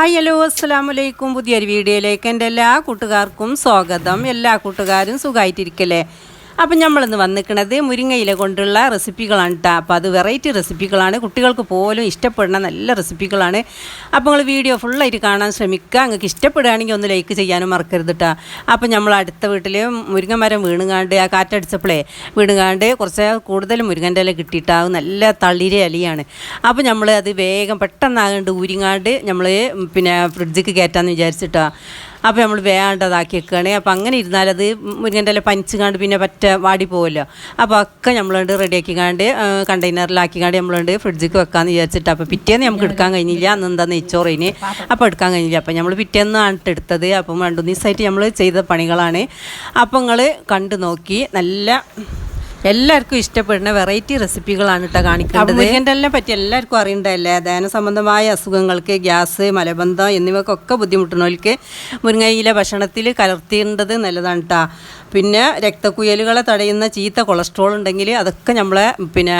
Hi hello അസ്സാം വലൈക്കും പുതിയൊരു വീഡിയോയിലേക്ക് എന്റെ എല്ലാ കൂട്ടുകാർക്കും സ്വാഗതം. എല്ലാ കൂട്ടുകാരും സുഖമായിട്ടിരിക്കല്ലേ അപ്പം നമ്മളിന്ന് വന്നിക്കണത് മുരിങ്ങയില കൊണ്ടുള്ള റെസിപ്പികളാണ് കേട്ടോ അപ്പോൾ അത് വെറൈറ്റി റെസിപ്പികളാണ്. കുട്ടികൾക്ക് പോലും ഇഷ്ടപ്പെടുന്ന നല്ല റെസിപ്പികളാണ്. അപ്പോൾ നിങ്ങൾ വീഡിയോ ഫുള്ളായിട്ട് കാണാൻ ശ്രമിക്കുക. നിങ്ങൾക്ക് ഇഷ്ടപ്പെടുകയാണെങ്കിൽ ഒന്ന് ലൈക്ക് ചെയ്യാനും മറക്കരുത് കേട്ടോ അപ്പം നമ്മൾ അടുത്ത വീട്ടിൽ മുരിങ്ങ മരം വീണുങ്ങാണ്ട് ആ കാറ്റടിച്ചപ്പോഴേ വീണുങ്ങാണ്ട് കുറച്ച് കൂടുതൽ മുരിങ്ങന്റെ ഇല കിട്ടിയിട്ടാവും നല്ല തളിര ഇലയാണ്. അപ്പോൾ നമ്മൾ അത് വേഗം പെട്ടെന്നാകണ്ട് ഊരിങ്ങാണ്ട് നമ്മൾ പിന്നെ ഫ്രിഡ്ജിക്ക് കയറ്റാമെന്ന് വിചാരിച്ചിട്ടാ. അപ്പോൾ നമ്മൾ വേണ്ടതാക്കി വെക്കുകയാണെങ്കിൽ അപ്പോൾ അങ്ങനെ ഇരുന്നാലത് മുരിങ്ങന്റെ ഇല പനിച്ചുകാണ്ട് പിന്നെ പറ്റ വാടി പോകുമല്ലോ അപ്പോൾ ഒക്കെ നമ്മളുണ്ട് റെഡിയാക്കിക്കാണ്ട് കണ്ടെയ്നറിലാക്കിക്കാണ്ട് നമ്മളുണ്ട് ഫ്രിഡ്ജിക്ക് വെക്കാമെന്ന് വിചാരിച്ചിട്ട്. അപ്പോൾ പിറ്റേന്ന് നമുക്ക് എടുക്കാൻ കഴിഞ്ഞില്ല. അന്ന് എന്താ നെയ്ച്ചോറിന്. അപ്പോൾ എടുക്കാൻ കഴിഞ്ഞില്ല. അപ്പോൾ നമ്മൾ പിറ്റേന്നാണ് എടുത്തത്. അപ്പം രണ്ടു ദിവസമായിട്ട് നമ്മൾ ചെയ്ത പണികളാണ്. അപ്പോൾ നിങ്ങൾ കണ്ടു നോക്കി. നല്ല എല്ലാവർക്കും ഇഷ്ടപ്പെടുന്ന വെറൈറ്റി റെസിപ്പികളാണ് കേട്ടോ കാണിക്കുന്നത് മുരിങ്ങന്റെ പറ്റി എല്ലാവർക്കും അറിയണ്ടല്ലേ ദഹന സംബന്ധമായ അസുഖങ്ങൾക്ക് ഗ്യാസ് മലബന്ധം എന്നിവക്കൊക്കെ ബുദ്ധിമുട്ടുന്നവർക്ക് മുരിങ്ങയില ഭക്ഷണത്തിൽ കലർത്തേണ്ടത് നല്ലതാണ് കേട്ടോ പിന്നെ രക്തക്കുയലുകളെ തടയുന്ന ചീത്ത കൊളസ്ട്രോൾ ഉണ്ടെങ്കിൽ അതൊക്കെ നമ്മളെ പിന്നെ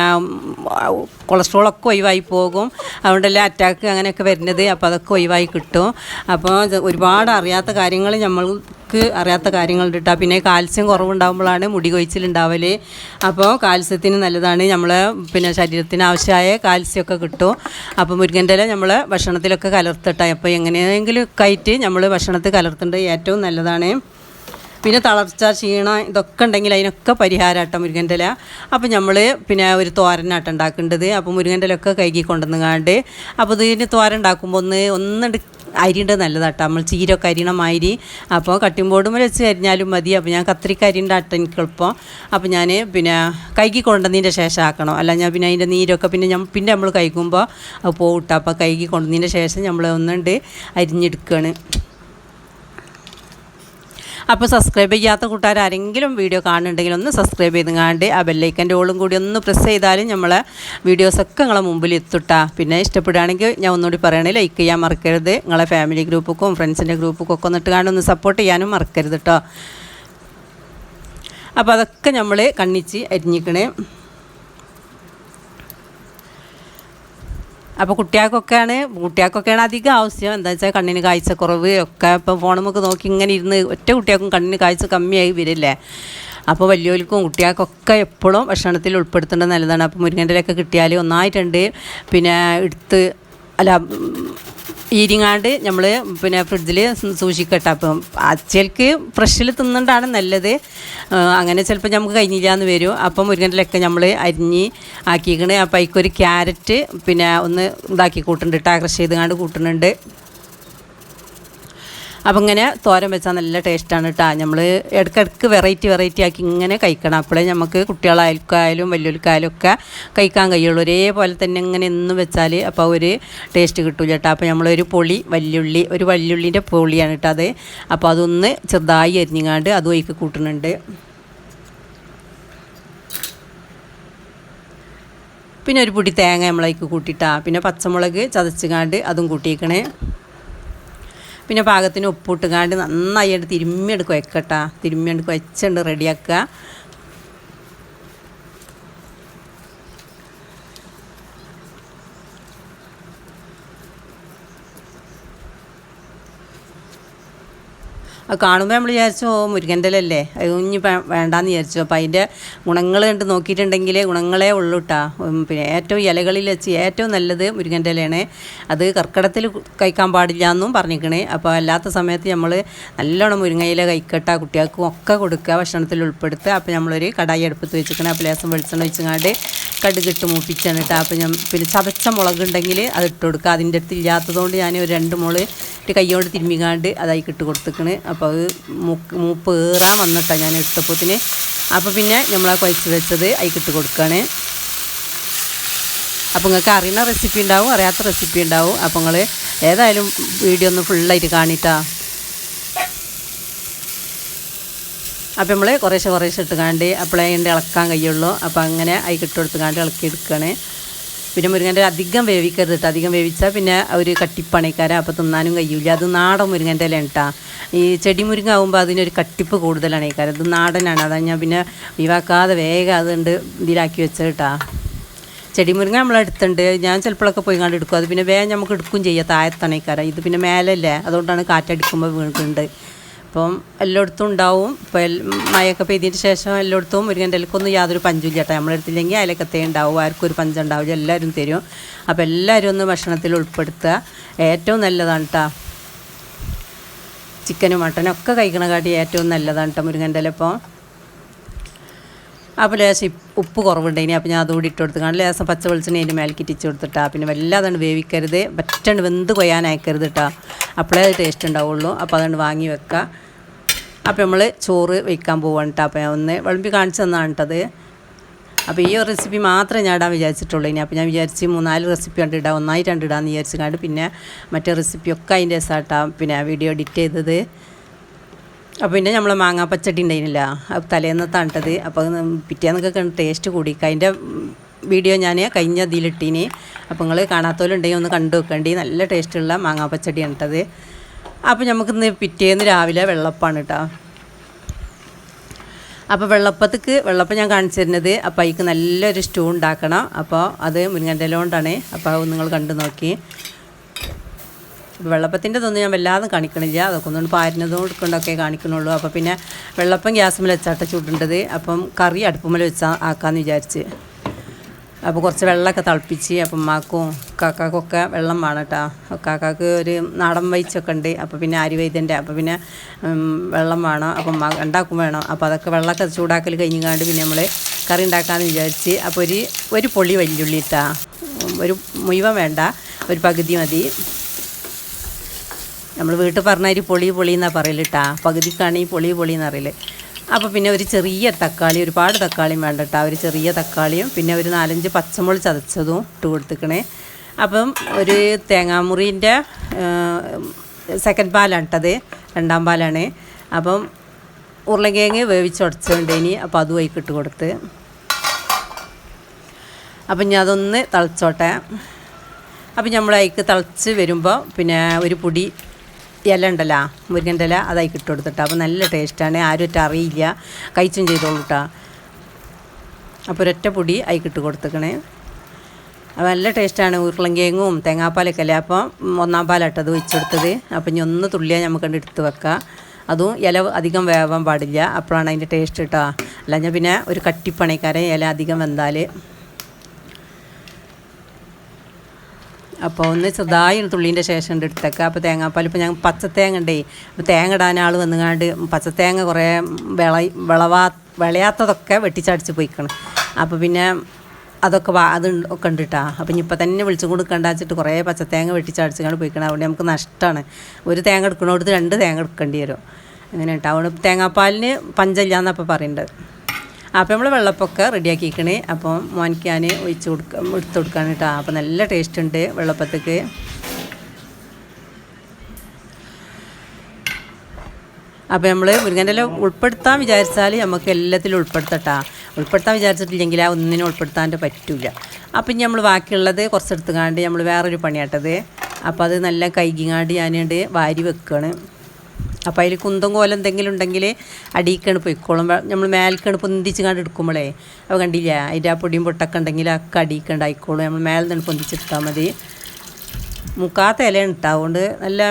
കൊളസ്ട്രോളൊക്കെ ഒഴിവായി പോകും. അതുകൊണ്ടെല്ലാം അറ്റാക്ക് അങ്ങനെയൊക്കെ വരുന്നത്. അപ്പോൾ അതൊക്കെ ഒഴിവായി കിട്ടും. അപ്പോൾ ഒരുപാട് അറിയാത്ത കാര്യങ്ങൾ നമ്മൾക്ക് അറിയാത്ത കാര്യങ്ങളുണ്ട് കേട്ടോ പിന്നെ കാൽസ്യം കുറവുണ്ടാകുമ്പോഴാണ് മുടി കൊഴിച്ചിലുണ്ടാവൽ അപ്പോൾ കാൽസ്യത്തിന് നല്ലതാണ്. നമ്മൾ പിന്നെ ശരീരത്തിന് ആവശ്യമായ കാൽസ്യമൊക്കെ കിട്ടും. അപ്പോൾ മുരുകന്റെ ഇല നമ്മൾ ഭക്ഷണത്തിലൊക്കെ കലർത്തിട്ടെ. അപ്പോൾ എങ്ങനെയെങ്കിലും ആയിട്ട് നമ്മൾ ഭക്ഷണത്തിൽ കലർത്തേണ്ടത് ഏറ്റവും നല്ലതാണ്. പിന്നെ തളർച്ച ക്ഷീണം ഇതൊക്കെ ഉണ്ടെങ്കിൽ അതിനൊക്കെ പരിഹാരമാട്ടോ മുരുകന്റെ ഇല അപ്പോൾ നമ്മൾ പിന്നെ ഒരു തോരനാട്ടം ഉണ്ടാക്കേണ്ടത്. അപ്പോൾ മുരുകന്റെ ഇലയൊക്കെ കൈകി കൊണ്ടുവന്നുകാണ്ട് അപ്പോൾ ഇതിന് തോരൻ ഉണ്ടാക്കുമ്പോൾ ഒന്ന് ഒന്നെട് അരിണ്ട് നല്ലതാട്ടോ. നമ്മൾ ചീരൊക്കെ അരിയണ മാതിരി. അപ്പോൾ കട്ടിംഗ് ബോർഡും വെച്ച് അരിഞ്ഞാലും മതി. അപ്പോൾ ഞാൻ കത്രിക്ക അരിന്റെ എളുപ്പം അപ്പോൾ ഞാൻ പിന്നെ കൈകി കൊണ്ടുവന്നതിന്റെ ശേഷം ആക്കണം. അല്ല ഞാൻ പിന്നെ അതിന്റെ നീരൊക്കെ പിന്നെ ഞാൻ പിന്നെ നമ്മൾ കഴിക്കുമ്പോൾ അത് പോകട്ടോ അപ്പോൾ കൈകി കൊണ്ടുവന്നതിന്റെ ശേഷം നമ്മൾ ഒന്നുണ്ട് അരിഞ്ഞെടുക്കുകയാണ് അപ്പോൾ സബ്സ്ക്രൈബ് ചെയ്യാത്ത കൂട്ടുകാർ ആരെങ്കിലും വീഡിയോ കാണുന്നുണ്ടെങ്കിൽ ഒന്ന് സബ്സ്ക്രൈബ് ചെയ്തുങ്ങാണ്ട് ആ ബെല്ലൈക്കന്റെ ഓളും കൂടി ഒന്ന് പ്രസ് ചെയ്താലും നമ്മളെ വീഡിയോസൊക്കെ നിങ്ങളെ മുമ്പിൽ എത്തുട്ടാ. പിന്നെ ഇഷ്ടപ്പെടുകയാണെങ്കിൽ ഞാൻ ഒന്നുകൂടി പറയണേ ലൈക്ക് ചെയ്യാൻ മറക്കരുത്. നിങ്ങളെ ഫാമിലി ഗ്രൂപ്പുക്കും ഫ്രണ്ട്സിന്റെ ഗ്രൂപ്പുക്കും ഒക്കെ ഒന്നിട്ട് ഒന്ന് സപ്പോർട്ട് ചെയ്യാനും മറക്കരുത് കേട്ടോ അപ്പോൾ അതൊക്കെ നമ്മൾ കണ്ണിച്ച് അരിഞ്ഞിക്കണേ. അപ്പോൾ കുട്ടികൾക്കൊക്കെയാണ് കുട്ടികൾക്കൊക്കെയാണ് അധികം ആവശ്യം. എന്താ വെച്ചാൽ കണ്ണിന് കാഴ്ചക്കുറവ് ഒക്കെ ഇപ്പോൾ ഫോണുമൊക്കെ നോക്കി ഇങ്ങനെ ഇരുന്ന് ഒറ്റ കുട്ടികൾക്കും കണ്ണിന് കാഴ്ച കമ്മിയായി വരില്ലേ? അപ്പോൾ വലിയവർക്കും കുട്ടികൾക്കൊക്കെ എപ്പോഴും ഭക്ഷണത്തിൽ ഉൾപ്പെടുത്തേണ്ടത് നല്ലതാണ്. അപ്പോൾ മുരിങ്ങന്റെ ഇലയൊക്കെ കിട്ടിയാൽ ഒന്നായിട്ടുണ്ട് പിന്നെ എടുത്ത് അല്ല ഈരിങ്ങാണ്ട് നമ്മൾ പിന്നെ ഫ്രിഡ്ജിൽ സൂക്ഷിക്കട്ടെ. അപ്പം അച്ചൽക്ക് ഫ്രഷിൽ തിന്നണ്ടാണ് നല്ലത്. അങ്ങനെ ചിലപ്പോൾ നമുക്ക് കഴിഞ്ഞില്ല എന്ന് വരും. അപ്പം മുരിങ്ങന്റെലൊക്കെ നമ്മൾ അരിഞ്ഞ് ആക്കിക്കണ്. അപ്പം അതിക്കൊരു ക്യാരറ്റ് പിന്നെ ഒന്ന് ഇതാക്കി കൂട്ടുന്നുണ്ട് കേട്ടോ ക്രഷ് ചെയ്തുകൊണ്ട് കൂട്ടുന്നുണ്ട് അപ്പം ഇങ്ങനെ തോരൻ വെച്ചാൽ നല്ല ടേസ്റ്റാണ് കേട്ടോ നമ്മൾ ഇടയ്ക്കിടയ്ക്ക് വെറൈറ്റി വെറൈറ്റി ആക്കി ഇങ്ങനെ കഴിക്കണം. അപ്പോഴേ നമുക്ക് കുട്ടികളായാലും വലിയവർക്കായാലും ഒക്കെ കഴിക്കാൻ കഴിയുള്ളൂ. ഒരേപോലെ തന്നെ ഇങ്ങനെ എന്നും വെച്ചാൽ അപ്പോൾ ഒരു ടേസ്റ്റ് കിട്ടില്ല കേട്ടോ അപ്പോൾ നമ്മളൊരു പൊളി വല്യുള്ളി ഒരു വല്യുള്ളിന്റെ പൊളിയാണ് കേട്ടോ അത്. അപ്പോൾ അതൊന്ന് ചെറുതായി അരിഞ്ഞങ്ങാണ്ട് അതും ഒഴിക്ക് കൂട്ടുന്നുണ്ട് പിന്നെ ഒരു പൊടി തേങ്ങ നമ്മളേക്ക് കൂട്ടിയിട്ടാ പിന്നെ പച്ചമുളക് ചതച്ചുകാണ്ട് അതും കൂട്ടിയേക്കണേ. പിന്നെ പാകത്തിന് ഉപ്പിട്ടുകാണ്ട് നന്നായി എടുത്ത് തിരുമ്മിയെടുത്ത് കുഴക്കട്ടാ തിരുമ്മിയെടുത്ത് വെച്ചുണ്ട് റെഡിയാക്കുക അത് കാണുമ്പോൾ നമ്മൾ വിചാരിച്ചു ഓ മുരുകന്റെലല്ലേ അത് ഇനി വേണ്ടാന്ന് വിചാരിച്ചു. അപ്പോൾ അതിന്റെ ഗുണങ്ങൾ കണ്ട് നോക്കിയിട്ടുണ്ടെങ്കിൽ ഗുണങ്ങളെ ഉള്ളൂ കേട്ടോ പിന്നെ ഏറ്റവും ഇലകളിൽ വെച്ച് ഏറ്റവും നല്ലത് മുരുകന്റെലയാണ് അത് കർക്കിടത്തിൽ കഴിക്കാൻ പാടില്ല എന്നും പറഞ്ഞിരിക്കണേ അപ്പോൾ അല്ലാത്ത സമയത്ത് നമ്മൾ നല്ലോണം മുരിങ്ങയില കൈക്കട്ട കുട്ടികൾക്കും ഒക്കെ കൊടുക്കുക ഭക്ഷണത്തിൽ ഉൾപ്പെടുത്തുക അപ്പോൾ നമ്മളൊരു കടായി അടുപ്പത്ത് വെച്ചിരിക്കണേ അപ്പോൾ ലേസം വെളിച്ചെണ്ണ വെച്ചങ്ങാണ്ട് കടുകിട്ട് മൂപ്പിച്ചാണ് കേട്ടോ അപ്പോൾ ഞാൻ പിന്നെ ചതച്ച മുളക് ഉണ്ടെങ്കിൽ അത് ഇട്ട് കൊടുക്കുക. അതിന്റെ അടുത്ത് ഇല്ലാത്തതുകൊണ്ട് ഞാൻ ഒരു രണ്ട് മുളക് ഇട്ട് കൈകൊണ്ട് തിരുമ്മിക്കാണ്ട് അതായി ഇട്ട് കൊടുത്തേക്കണ്. അപ്പോൾ അത് മൂപ്പ് ഏറാൻ വന്നിട്ടാണ് ഞാൻ ഇട്ടപ്പോത്തിന്. അപ്പോൾ പിന്നെ നമ്മൾ ആ കുഴച്ച് വെച്ചത് അതിക്കിട്ട് കൊടുക്കുകയാണ് അപ്പോൾ നിങ്ങൾക്ക് അറിയുന്ന റെസിപ്പി ഉണ്ടാവും അറിയാത്ത റെസിപ്പി ഉണ്ടാവും. അപ്പോൾ നിങ്ങൾ ഏതായാലും വീഡിയോ ഒന്ന് ഫുള്ളായിട്ട് കാണിട്ടാ. അപ്പോൾ നമ്മൾ കുറേശ്ശെ കുറേശ്ശെ ഇട്ടുകാണ്ട് അപ്പോഴേ ഇളക്കാൻ കഴിയുള്ളൂ. അപ്പോൾ അങ്ങനെ അതിൽ ഇട്ട് കൊടുത്തുകാണ്ട് ഇളക്കി എടുക്കുകയാണ് പിന്നെ മുരിങ്ങന്റെ അധികം വേവിക്കരുത് കേട്ടോ അധികം വേവിച്ചാൽ പിന്നെ ഒരു കട്ടിപ്പണിക്കാരെ. അപ്പോൾ തിന്നാനും കഴിയില്ല അത് നാടൻ മുരിങ്ങന്റെ ഇല കേട്ടോ ഈ ചെടി മുരിങ്ങ ആകുമ്പോൾ അതിനൊരു കട്ടിപ്പ് കൂടുതലാണ് ഈ കാര്യം ഇത് നാടനാണ്. അതാണ് ഞാൻ പിന്നെ ഒഴിവാക്കാതെ വേഗം അതുകൊണ്ട് ഇതിലാക്കി വെച്ചത് കേട്ടോ ചെടി മുരിങ്ങ നമ്മളെടുത്തുണ്ട് ഞാൻ ചിലപ്പോഴൊക്കെ പോയി കണ്ട് എടുക്കും. അത് പിന്നെ വേഗം നമുക്ക് എടുക്കും ചെയ്യാം. താഴത്തണേക്കാരം ഇത് പിന്നെ മേലല്ലേ. അതുകൊണ്ടാണ് കാറ്റടിക്കുമ്പോൾ വീണിട്ടുണ്ട് അപ്പം എല്ലായിടത്തും ഉണ്ടാവും. ഇപ്പം മഴയൊക്കെ പെയ്തിട്ട് ശേഷം എല്ലായിടത്തും മുരിങ്ങന്റെ ഇലക്കൊന്നും യാതൊരു പഞ്ചും ചേട്ടാ നമ്മളെടുത്തില്ലെങ്കിൽ അതിലൊക്കത്തേ ഉണ്ടാവും. ആർക്കും ഒരു പഞ്ചം ഉണ്ടാവില്ല. എല്ലാവരും തരും. അപ്പോൾ എല്ലാവരും ഒന്ന് ഭക്ഷണത്തിൽ ഉൾപ്പെടുത്തുക. ഏറ്റവും നല്ലതാണ് കേട്ടോ ചിക്കനും മട്ടനും ഒക്കെ കഴിക്കണ കാട്ടി ഏറ്റവും നല്ലതാണ് കേട്ടോ മുരിങ്ങന്റെ അപ്പം അപ്പോൾ ലേശം ഉപ്പ് കുറവുണ്ടായിനി അപ്പോൾ ഞാൻ അതുകൂടി ഇട്ട് കൊടുത്തു കാരണം ലേശം പച്ച വെളിച്ചെണ്ണ അതിന്റെ മേലേക്ക് ഇട്ടിച്ച് കൊടുത്തിട്ടാ പിന്നെ വല്ലാതെ വേവിക്കരുത്. പറ്റണ്ട് വെന്ത് കൊയ്യാൻ അയക്കരുത് കേട്ടോ അപ്പോഴേ അത് ടേസ്റ്റ് ഉണ്ടാവുള്ളൂ. അപ്പോൾ അതുകൊണ്ട് വാങ്ങി വെക്കുക അപ്പോൾ നമ്മൾ ചോറ് വയ്ക്കാൻ പോവാണ് കേട്ടോ അപ്പോൾ ഞാൻ ഒന്ന് വിളമ്പി കാണിച്ചു തന്നാണ് കേട്ടത് അപ്പോൾ ഈ ഒരു റെസിപ്പി മാത്രമേ ഞാൻ ഇടാൻ വിചാരിച്ചിട്ടുള്ളൂ. ഇനി അപ്പോൾ ഞാൻ വിചാരിച്ച് മൂന്നാൽ റെസിപ്പി കണ്ട് ഇടാം. ഒന്നായി രണ്ട് ഇടാമെന്ന് വിചാരിച്ചു കണ്ട് പിന്നെ മറ്റേ റെസിപ്പി ഒക്കെ അതിന്റെ സാട്ടാ പിന്നെ വീഡിയോ എഡിറ്റ് ചെയ്തത്. അപ്പോൾ പിന്നെ നമ്മൾ മാങ്ങാ പച്ചടി ഉണ്ടായിരുന്നില്ല. അത് തലേന്ന് തണ്ടത് അപ്പോൾ പിറ്റേന്നൊക്കെ ടേസ്റ്റ് കൂടി. അതിന്റെ വീഡിയോ ഞാൻ കഴിഞ്ഞ ഇതിലിട്ടീനി അപ്പോൾ നിങ്ങൾ കാണാത്തവരുണ്ടെങ്കിൽ ഒന്ന് കണ്ടു വെക്കേണ്ടി നല്ല ടേസ്റ്റുള്ള മാങ്ങാ പച്ചടിയാണ് കേട്ടത് അപ്പോൾ നമുക്കിന്ന് പിറ്റേന്ന് രാവിലെ വെള്ളപ്പാണ് കേട്ടോ അപ്പോൾ വെള്ളപ്പത്തേക്ക് വെള്ളപ്പം ഞാൻ കാണിച്ചു തരുന്നത്. അപ്പോൾ അതിക്ക് നല്ലൊരു സ്റ്റൂ ഉണ്ടാക്കണം. അപ്പോൾ അത് മുരിങ്ങന്റെ കൊണ്ടാണ് അപ്പോൾ അത് നിങ്ങൾ കണ്ടു നോക്കി. വെള്ളപ്പത്തിന്റെ ഇതൊന്നും ഞാൻ വല്ലാതെ കാണിക്കണില്ല. അതൊക്കെ ഒന്നുകൊണ്ട് പാരിനതും കൊണ്ടൊക്കെ കാണിക്കണുള്ളൂ. അപ്പോൾ പിന്നെ വെള്ളപ്പം ഗ്യാസ് ഗ്യാസുമ്മൽ വെച്ചാട്ട ചൂടേണ്ടത്. അപ്പം കറി അടുപ്പുമ്മൽ വെച്ചാൽ ആക്കാമെന്ന് വിചാരിച്ച്. അപ്പോൾ കുറച്ച് വെള്ളമൊക്കെ തിളപ്പിച്ച് അപ്പം ഉമ്മാക്കും കാക്കാക്കൊക്കെ വെള്ളം വേണം കേട്ടോ കാക്കാക്ക് ഒരു നാടൻ വൈച്ചൊക്കെ ഉണ്ട്. അപ്പോൾ പിന്നെ അരി വൈദ്യന്റെ അപ്പോൾ പിന്നെ വെള്ളം വേണം. അപ്പം ഉമ്മ ഉണ്ടാക്കും വേണം. അപ്പോൾ അതൊക്കെ വെള്ളമൊക്കെ ചൂടാക്കൽ കഴിഞ്ഞാണ്ട് പിന്നെ നമ്മൾ കറി ഉണ്ടാക്കാമെന്ന് വിചാരിച്ച് അപ്പോൾ ഒരു ഒരു പൊള്ളി വല്യുള്ളി ഇട്ടാ ഒരു മുഴുവൻ വേണ്ട. ഒരു പകുതി മതി. നമ്മൾ വീട്ടിൽ പറഞ്ഞാൽ പൊളി പൊളി എന്നാണ് പറയലിട്ടാ പകുതിക്കാണെങ്കിൽ പൊളി പൊളി എന്ന് പറയൽ. അപ്പോൾ പിന്നെ ഒരു ചെറിയ തക്കാളി ഒരുപാട് തക്കാളിയും വേണ്ട കേട്ടോ ഒരു ചെറിയ തക്കാളിയും പിന്നെ ഒരു നാലഞ്ച് പച്ചമുളക് ചതച്ചതും ഇട്ട് കൊടുത്തിക്കണേ. അപ്പം ഒരു തേങ്ങാമുറീന്റെ സെക്കൻഡ് പാലാണ് ഇട്ടത് രണ്ടാം പാലാണ്. അപ്പം ഉരുളക്കിഴങ്ങ് വേവിച്ചുടച്ചുകൊണ്ടേനി അപ്പോൾ അതും ഇട്ട് കൊടുത്ത്. അപ്പം ഞാൻ അതൊന്ന് തിളച്ചോട്ടെ. അപ്പം നമ്മൾ അതിക്ക് തിളച്ച് വരുമ്പോൾ പിന്നെ ഒരു പൊടി ഇല ഉണ്ടല്ലോ മുരിങ്ങന്റെ ഇല അതായി കിട്ടും കൊടുത്തിട്ടാ. അപ്പോൾ നല്ല ടേസ്റ്റാണ് ആരും അറിയില്ല. കഴിച്ചും ചെയ്തോളൂ അപ്പോൾ ഒരൊറ്റ പൊടി അതിക്ക് കിട്ടു കൊടുത്തേക്കണേ. നല്ല ടേസ്റ്റാണ് ഉരുളങ്കിഴങ്ങും തേങ്ങാപ്പാലൊക്കെ അല്ലേ? അപ്പം ഒന്നാം പാലാട്ടത് വെച്ചെടുത്തത് അപ്പം ഇനി ഒന്ന് തുള്ളിയാൽ നമുക്ക് കണ്ട് എടുത്ത് വെക്കാം. അതും ഇല അധികം വേവാൻ പാടില്ല. അപ്പോഴാണ് അതിന്റെ ടേസ്റ്റ് കേട്ടോ ഞാൻ പിന്നെ ഒരു കട്ടിപ്പണിക്കാരൻ ഇല അധികം വെന്താൽ അപ്പോൾ ഒന്ന് ചെറുതായി തുള്ളീന്റെ ശേഷം ഉണ്ട് എടുത്തേക്കുക അപ്പോൾ തേങ്ങാപ്പാൽ ഇപ്പോൾ ഞാൻ പച്ചത്തേങ്ങ ഉണ്ടേ അപ്പോൾ തേങ്ങ ഇടാൻ ആൾ വന്നുകാണ്ട് പച്ചത്തേങ്ങ കുറേ വിള വിളവാ വിളയാത്തതൊക്കെ വെട്ടിച്ചടിച്ച് പോയിക്കണം. അപ്പോൾ പിന്നെ അതൊക്കെ അത് ഒക്കെ ഉണ്ട് കേട്ടോ അപ്പം ഇനി ഇപ്പം തന്നെ വിളിച്ചു കൊടുക്കണ്ട വെച്ചിട്ട് കുറേ പച്ചത്തേങ്ങ വെട്ടിച്ചടിച്ചുകൊണ്ട് പോയിക്കണം. അവിടെ നമുക്ക് നഷ്ടമാണ് ഒരു തേങ്ങ എടുക്കണോടത്ത് രണ്ട് തേങ്ങ എടുക്കേണ്ടി വരും. അങ്ങനെ കേട്ടോ അതുകൊണ്ട് തേങ്ങാപ്പാലിന് പറയേണ്ടത്. അപ്പോൾ നമ്മൾ വെള്ളപ്പൊക്കെ റെഡിയാക്കിക്കണേ അപ്പോൾ മോനിക്കാൻ ഒഴിച്ച് കൊടുക്ക എടുത്ത് കൊടുക്കാൻ കേട്ടോ അപ്പോൾ നല്ല ടേസ്റ്റ് ഉണ്ട് വെള്ളപ്പത്തേക്ക് അപ്പോൾ നമ്മൾ മുരുങ്ങന്റെ ഉൾപ്പെടുത്താൻ വിചാരിച്ചാൽ നമുക്ക് എല്ലാത്തിലും ഉൾപ്പെടുത്തട്ടാ ഉൾപ്പെടുത്താൻ വിചാരിച്ചിട്ടില്ലെങ്കിൽ ആ ഒന്നിനും ഉൾപ്പെടുത്താൻ പറ്റില്ല അപ്പം ഇനി നമ്മൾ ബാക്കിയുള്ളത് കുറച്ചെടുത്തുകാണ്ട് നമ്മൾ വേറൊരു പണിയാട്ടത്. അപ്പോൾ അത് നല്ല കൈകിങ്ങാണ്ട് ഞാനുണ്ട് വാരി വെക്കുകയാണ് അപ്പോൾ അതിൽ കുന്തം കോലം എന്തെങ്കിലും ഉണ്ടെങ്കിൽ അടിയിക്കാണ് പൊയ്ക്കോളും. നമ്മൾ മേൽക്കാണ് പൊന്തിച്ച് കണ്ട് എടുക്കുമ്പോഴേ അപ്പോൾ കണ്ടില്ല അതിന്റെ ആ പൊടിയും പൊട്ടൊക്കെ ഉണ്ടെങ്കിൽ ഒക്കെ അടിയിക്കണ്ട ആയിക്കോളും. നമ്മൾ മേലെ നിന്ന് പൊന്തിച്ചെടുത്താൽ മതി. മുക്കാത്ത ഇല ഉണ്ടാവുകൊണ്ട് നല്ല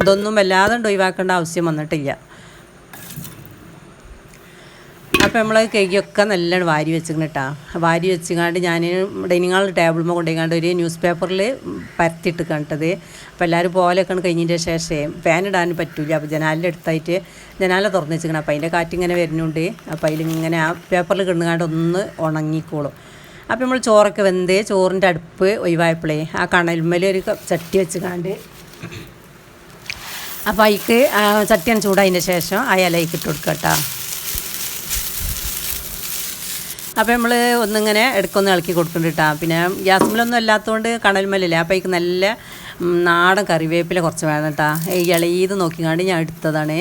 ഇതൊന്നും വല്ലാതെ കൊണ്ട് ഒഴിവാക്കേണ്ട ആവശ്യം വന്നിട്ടില്ല. അപ്പോൾ നമ്മൾ കേക്കൊക്കെ നല്ലോണം വാരി വെച്ചിങ്ങനെ കേട്ടോ വാരി വെച്ചിങ്ങാണ്ട് ഞാൻ ഡൈനിങ് ഹാളിൽ ടേബിളുമ്പോൾ കൊണ്ടുപോയിക്കാണ്ട് ഒരു ന്യൂസ് പേപ്പറിൽ പരത്തിയിട്ട് കണ്ടത് അപ്പോൾ എല്ലാവരും പോലെയൊക്കെ കഴിഞ്ഞതിന്റെ ശേഷം ഫാൻ ഇടാൻ പറ്റില്ല അപ്പോൾ ജനാലിന്റെ അടുത്തായിട്ട് ജനാല തുറന്ന് വെച്ചിരിക്കണം അപ്പോൾ അതിന്റെ കാറ്റിങ്ങനെ വരുന്നുണ്ട്. അപ്പോൾ അതിലിങ്ങനെ ആ പേപ്പറിൽ കിടന്നുകാണ്ട് ഒന്ന് ഉണങ്ങിക്കോളും. അപ്പോൾ നമ്മൾ ചോറൊക്കെ വെന്ത് ചോറിന്റെ അടുപ്പ് ഒഴിവായപ്പോഴേ ആ കണൽമേൽ ഒരു ചട്ടി ചട്ടി വെച്ചുകാണ്ട് അപ്പോൾ അതിക്ക് ചട്ടിയാണ് ചൂടായതിന്റെ ശേഷം ആ ഇലയ്ക്ക് ഇട്ട് കൊടുക്കട്ടോ. കേട്ടോ അപ്പോൾ നമ്മൾ ഒന്നിങ്ങനെ ഇടയ്ക്കൊന്ന് ഇളക്കി കൊടുക്കുന്നുണ്ട് കേട്ടോ പിന്നെ ഗ്യാസ്മിലൊന്നും അല്ലാത്തതുകൊണ്ട് കണൽമലല്ലേ അപ്പോൾ എനിക്ക് നല്ല നാടൻ കറിവേപ്പില കുറച്ച് വേണം കേട്ടോ ഇളയത് നോക്കിക്കാണ്ട് ഞാൻ എടുത്തതാണ്.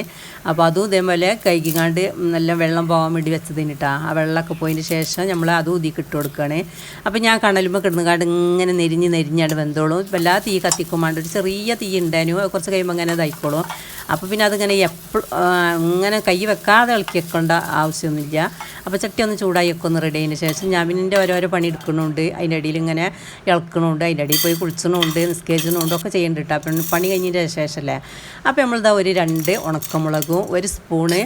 അപ്പോൾ അതും ഇതേപോലെ കൈകിക്കാണ്ട് നല്ല വെള്ളം പോകാൻ വേണ്ടി വെച്ചതിന് ആ വെള്ളമൊക്കെ പോയതിന് ശേഷം നമ്മൾ അതും ഇതിക്ക് ഇട്ട് കൊടുക്കുകയാണ് അപ്പോൾ ഞാൻ കണലുമ്പോൾ കിടന്നുകാണ്ട് ഇങ്ങനെ നെരിഞ്ഞ് നെരിഞ്ഞാണ്ട് വെന്തോളും. വല്ലാതെ തീ കത്തിക്കുമാണ്ട്. ഒരു ചെറിയ തീ ഉണ്ടായിരുന്നു കുറച്ച് കഴിയുമ്പോൾ അങ്ങനെ ഇതായിക്കോളും. അപ്പോൾ പിന്നെ അതിങ്ങനെ എപ്പോഴും ഇങ്ങനെ കൈ വെക്കാതെ ഇളക്കി വെക്കേണ്ട ആവശ്യമൊന്നുമില്ല. അപ്പോൾ ചട്ടി ഒന്ന് ചൂടായി ഒക്കെ ഒന്ന് റെഡി ആയതിന് ശേഷം ഞാൻ പിന്നെ ഓരോരോ പണി എടുക്കണുണ്ട് അതിന്റെ ഇടയിൽ ഇങ്ങനെ ഇളക്കണുണ്ട് അതിന്റെ ഇടയിൽ പോയി കുളിച്ചണുണ്ട് നിസ്കരിച്ചണുണ്ട് ഒക്കെ ചെയ്യുന്നുണ്ട് കേട്ടോ അപ്പം പണി കഴിഞ്ഞതിന്റെ ശേഷമല്ലേ അപ്പോൾ നമ്മളിതാ ഒരു രണ്ട് ഉണക്കമുളകും ഒരു സ്പൂണ്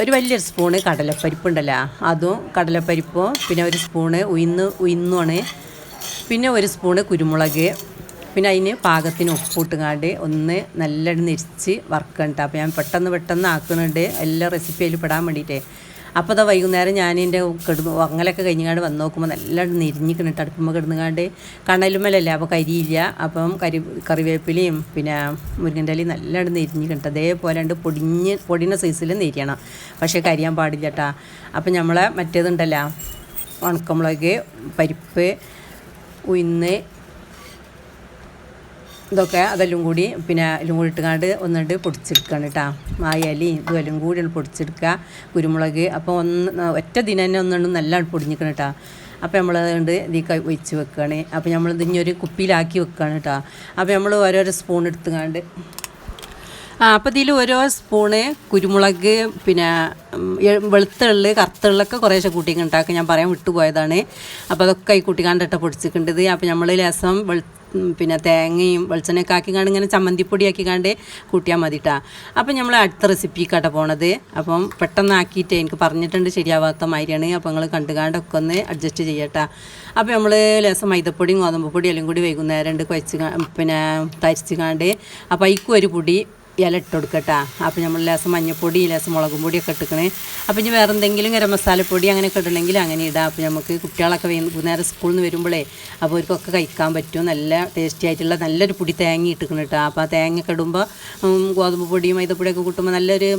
ഒരു വലിയൊരു സ്പൂണ് കടലപ്പരിപ്പ് ഉണ്ടല്ലോ. അതും കടലപ്പരിപ്പും പിന്നെ ഒരു സ്പൂണ് ഉയിന്ന് ഉയിന്നുമാണ് പിന്നെ ഒരു സ്പൂണ് കുരുമുളക് പിന്നെ അതിന് പാകത്തിന് ഉപ്പിട്ടുകാണ്ട് ഒന്ന് നല്ലോണം നിരിച്ച് വറുക്കണ്ട അപ്പോൾ ഞാൻ പെട്ടെന്ന് പെട്ടെന്ന് ആക്കുന്നുണ്ട് എല്ലാ റെസിപ്പി അതിൽ പെടാൻ വേണ്ടിയിട്ടേ അപ്പോൾ അതാ വൈകുന്നേരം ഞാൻ എന്റെ കിടന്നു അങ്ങനെയൊക്കെ കഴിഞ്ഞാണ്ട് വന്ന് നോക്കുമ്പോൾ നല്ലോണം നിരിഞ്ഞിക്കണിട്ട്. അടുപ്പുമ്പോൾ കിടന്നുകാണ്ട് കണലുമലല്ലേ അപ്പോൾ കരിയില്ല. അപ്പം കരി കറിവേപ്പിലയും പിന്നെ മുരിങ്ങന്റെ ഇലയും നല്ലോണം നിരിഞ്ഞിക്കണിട്ട്. അതേപോലെ ഉണ്ട് പൊടിഞ്ഞ് പൊടിഞ്ഞ സൈസിൽ നിരിയണം. പക്ഷേ കരിയാൻ പാടില്ല കേട്ടാ അപ്പം നമ്മളെ മറ്റേതുണ്ടല്ലോ? ഉണക്കമുളക് പരിപ്പ് ഉയിന്ന് ഇതൊക്കെ അതെല്ലാം കൂടി പിന്നെ എല്ലാം കൂടി ഇട്ടുകാണ്ട് ഒന്നുകൊണ്ട് പൊടിച്ചെടുക്കണം കേട്ടോ. മായലി ഇതും കൂടി പൊടിച്ചെടുക്കുക കുരുമുളക്. അപ്പോൾ ഒന്ന് ഒറ്റ ദിനം തന്നെ ഒന്നുകൊണ്ട് നല്ല പൊടിഞ്ഞിക്കണം കേട്ടോ. അപ്പോൾ നമ്മൾ അതുകൊണ്ട് കൈ ഒഴിച്ച് വെക്കുകയാണ്. അപ്പോൾ നമ്മൾ ഇതിഞ്ഞൊരു കുപ്പിയിലാക്കി വെക്കുകയാണ് കേട്ടോ. അപ്പോൾ നമ്മൾ ഓരോരോ സ്പൂൺ എടുത്തുകൊണ്ട് ആ അപ്പോൾ ഇതിൽ ഓരോ സ്പൂണ് കുരുമുളക് പിന്നെ വെളുത്തുള്ളി കറുത്തുള്ളൊക്കെ വെളുത്ത കുറേശ്ശെ കൂട്ടിക്കുണ്ടാക്കി ഞാൻ പറയാൻ വിട്ടുപോയതാണ്. അപ്പോൾ അതൊക്കെ ഈ കൂട്ടിക്കാണ്ടിട്ട് പൊടിച്ചിട്ടുണ്ടത് അപ്പോൾ നമ്മൾ രസം വെളു ഉം, പിന്നെ തേങ്ങയും വെളിച്ചെണ്ണയൊക്കെ ആക്കിക്കാണ്ട് ഇങ്ങനെ ചമ്മന്തിപ്പൊടി ആക്കിക്കാണ്ട് കൂട്ടിയാൽ മതി കേട്ടോ അപ്പം നമ്മൾ അടുത്ത റെസിപ്പിക്കാട്ടോ പോണത്. അപ്പം പെട്ടെന്ന് ആക്കിയിട്ട് എനിക്ക് പറഞ്ഞിട്ടുണ്ട് ശരിയാവാത്ത മാതിരിയാണ്. അപ്പോൾ നിങ്ങൾ കണ്ടുകാണ്ടൊക്കെ ഒന്ന് അഡ്ജസ്റ്റ് ചെയ്യട്ടാ. അപ്പോൾ നമ്മൾ ലേസം മൈദപ്പൊടിയും ഗോതമ്പ് പൊടിയും എല്ലാം കൂടി വൈകുന്നേരം ഉണ്ട് കുഴച്ച് പിന്നെ പിന്നെ തരിച്ചുകാണ്ട് അപ്പോൾ അതിക്കും ഒരു പൊടി ഇല ഇട്ട് കൊടുക്കട്ടാ അപ്പോൾ നമ്മൾ ലേസം മഞ്ഞപ്പൊടി ലേസം മുളകും പൊടിയൊക്കെ ഇട്ടിക്കണേ. അപ്പോൾ ഇനി വേറെ എന്തെങ്കിലും ഗരം മസാലപ്പൊടി അങ്ങനെയൊക്കെ ഇടണമെങ്കിൽ അങ്ങനെ ഇടാം. അപ്പോൾ നമുക്ക് കുട്ടികളൊക്കെ വൈകുന്നേരം സ്കൂളിൽ നിന്ന് വരുമ്പോഴേ അപ്പോൾ അവർക്കൊക്കെ കഴിക്കാൻ പറ്റും. നല്ല ടേസ്റ്റി ആയിട്ടുള്ള നല്ലൊരു പൊടി തേങ്ങ ഇട്ടിക്കണം കേട്ടോ അപ്പോൾ ആ തേങ്ങ ഒക്കെ ഇടുമ്പോൾ ഗോതമ്പ് പൊടിയും മൈദപ്പൊടിയൊക്കെ കൂട്ടുമ്പോൾ നല്ലൊരു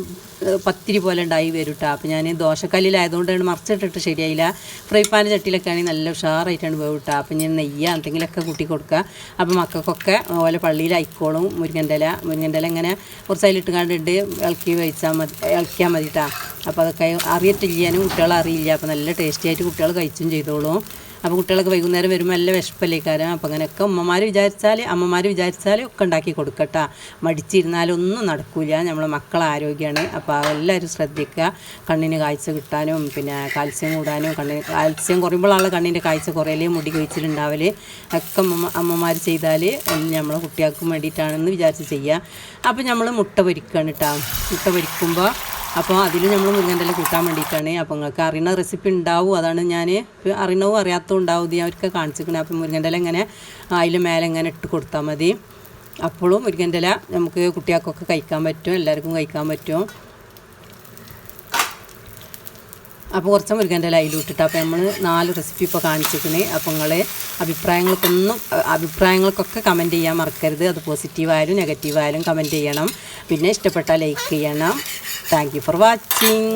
പത്തിരി പോലെ ഉണ്ടായി വരും കേട്ടോ അപ്പോൾ ഞാൻ ദോശക്കല്ലിലായതുകൊണ്ടാണ് മറിച്ചിട്ടിട്ട് ശരിയായില്ല. ഫ്രൈ പാൻ ചട്ടിയിലൊക്കെ ആണെങ്കിൽ നല്ല ഉഷാറായിട്ടാണ് വേവ് കിട്ടുക അപ്പം ഞാൻ നെയ്യ എന്തെങ്കിലുമൊക്കെ കൂട്ടി കൊടുക്കുക അപ്പോൾ മക്കൾക്കൊക്കെ ഓല പള്ളിയിൽ ആയിക്കോളും മുരിങ്ങന്റെ ഇല മുരിങ്ങന്റെ ഇങ്ങനെ കുറച്ച് അതിലിട്ട് കണ്ടിട്ട് ഇളക്കി വെച്ചാൽ മതി ഇളക്കിയാൽ മതിട്ടാ. അപ്പോൾ അതൊക്കെ അറിയത്തില്ലാനും കുട്ടികൾ അറിയില്ല. അപ്പോൾ നല്ല ടേസ്റ്റി ആയിട്ട് കുട്ടികൾ കഴിച്ചും ചെയ്തോളും. അപ്പോൾ കുട്ടികളൊക്കെ വൈകുന്നേരം വരുമ്പോൾ നല്ല വിശപ്പല്ലേ കാരം അപ്പോൾ അങ്ങനെയൊക്കെ ഉമ്മമാർ വിചാരിച്ചാൽ അമ്മമാർ വിചാരിച്ചാൽ ഒക്കെ ഉണ്ടാക്കി കൊടുക്കട്ടാ. മടിച്ചിരുന്നാലൊന്നും നടക്കില്ല നമ്മളെ മക്കളെ ആരോഗ്യമാണ് അപ്പോൾ എല്ലാവരും ശ്രദ്ധിക്കുക. കണ്ണിന് കാഴ്ച കിട്ടാനും പിന്നെ കാൽസ്യം കൂടാനും കണ്ണിന് കാൽസ്യം കുറയുമ്പോഴാണ് കണ്ണിന്റെ കാഴ്ച കുറയൽ മുടി കൊഴിച്ചിലുണ്ടാവൽ ഒക്കെ അമ്മ അമ്മമാർ ചെയ്താൽ നമ്മളെ കുട്ടികൾക്കും വേണ്ടിയിട്ടാണെന്ന് വിചാരിച്ച് ചെയ്യുക അപ്പോൾ നമ്മൾ മുട്ട പൊരിക്കുകയാണ് കേട്ടോ മുട്ട പൊരിക്കുമ്പോൾ അപ്പോൾ അതിൽ നമ്മൾ മുരിങ്ങന്റെ കൂട്ടാൻ വേണ്ടിയിട്ടാണ്. അപ്പോൾ നിങ്ങൾക്ക് അറിയുന്ന റെസിപ്പി ഉണ്ടാവും. അതാണ് ഞാൻ അറിയണവും അറിയാത്തതും ഉണ്ടാവും. ഞാൻ അവർക്ക് കാണിച്ചിരിക്കുന്നത് അപ്പോൾ മുരിങ്ങന്റെ ഇങ്ങനെ അതിൽ മേലെ ഇങ്ങനെ ഇട്ട് കൊടുത്താൽ മതി. അപ്പോഴും മുരിങ്ങന്റെ നമുക്ക് കുട്ടികൾക്കൊക്കെ കഴിക്കാൻ പറ്റും. എല്ലാവർക്കും കഴിക്കാൻ പറ്റും. അപ്പോൾ കുറച്ച് മുരുകന്റെ ഇല അതിലിട്ടിട്ട് അപ്പോൾ നമ്മൾ നാല് റെസിപ്പി ഇപ്പോൾ കാണിച്ചിരിക്കണേ അപ്പോൾ നിങ്ങൾ അഭിപ്രായങ്ങൾക്കൊന്നും അഭിപ്രായങ്ങൾക്കൊക്കെ കമന്റ് ചെയ്യാൻ മറക്കരുത്. അത് പോസിറ്റീവായാലും നെഗറ്റീവായാലും കമന്റ് ചെയ്യണം. പിന്നെ ഇഷ്ടപ്പെട്ടാൽ ലൈക്ക് ചെയ്യണം. Thank for watching